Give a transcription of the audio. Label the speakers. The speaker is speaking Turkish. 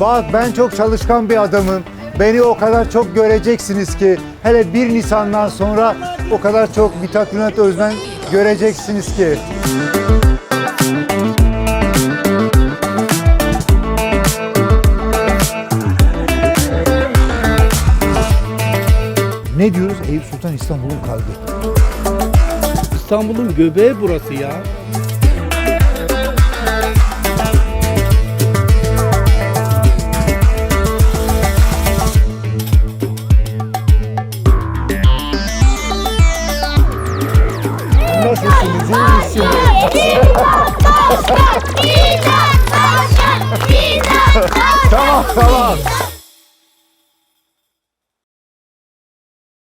Speaker 1: Bak ben çok çalışkan bir adamım. Beni o kadar çok göreceksiniz ki hele 1 Nisan'dan sonra o kadar çok Mithat Ünat Özmen göreceksiniz ki. Ne diyoruz? Eyüp Sultan İstanbul'un kalbi.
Speaker 2: İstanbul'un göbeği burası ya.
Speaker 1: Nasılsınız? İyi misiniz? Tamam tamam.